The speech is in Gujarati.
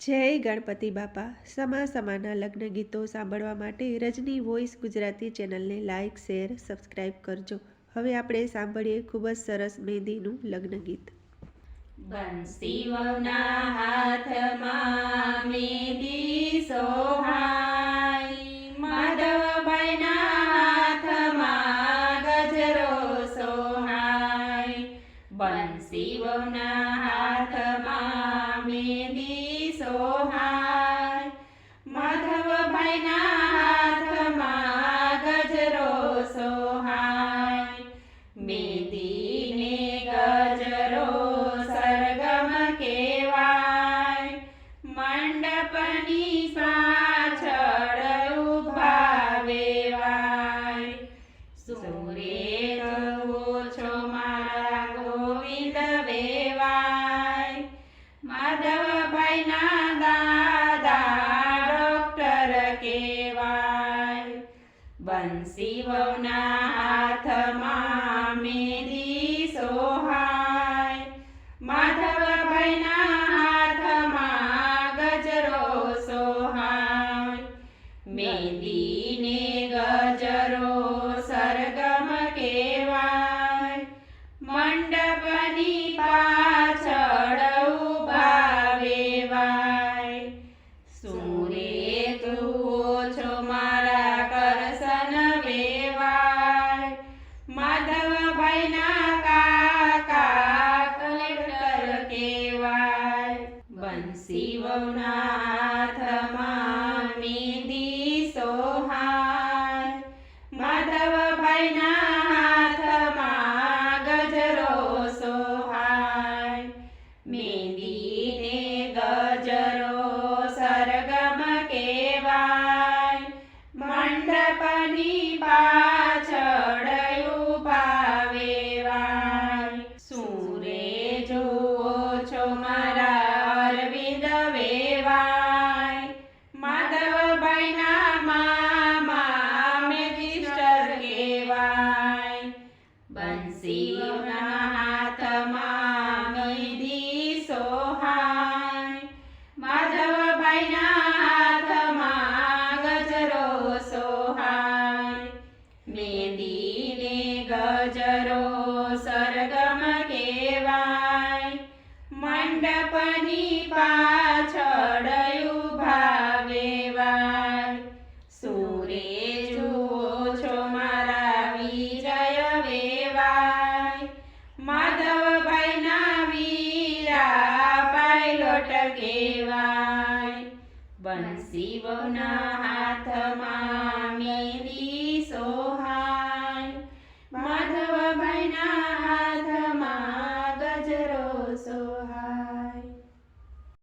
જય ગણપતિ બાપા. સમા સમાના લગ્ન ગીતો સાંભળવા માટે રજની વોઇસ ગુજરાતી ચેનલને લાઇક શેર, સબસ્ક્રાઇબ કરજો. હવે આપણે સાંભળીએ ખૂબ જ સરસ મહેંદીનું લગ્ન ગીત. બંસીવના હાથમાં મેદી સોહાય માધવભાઈના હાથમાં ગજરો સોહાય બંસીવના સોહાય માધવભાઈના હાથમાં ગજરો સોહાય મેદીને ગજરો સરગમ કેવાય મંડપની પાછળ ઊભા વેવાય સુરે છો મારા ગોવિંદ વેવાય બંસીવના હાથમાં મેદી સોહાય માધવભાઈના હાથમાં ગજરો સોહાય મેદીને ગજરો સરગમ કેવાય મંડપની માધવભાઈના કાકા કલેક્ટર કેવાય બંસી હાથમાં મેદી સોહાર માધવભાઈના હાથમાં ગજરો સોહાય. મેદીને ગજરો સરગમ કેવાય મંડપની અરવિંદ વેવાય માધવભાઈના મામા મેજિસ્ટર કહેવાય. બંસીઓના હાથમાં મેદી સોહાય. માધવભાઈના હાથમાં ગજરો સોહાય. મેદીને ગજરો સરગમ કહેવાય. મંડપની પાછળ કહેવાય બંસી વહુના હાથમાં મેલી સોહાય. માધવ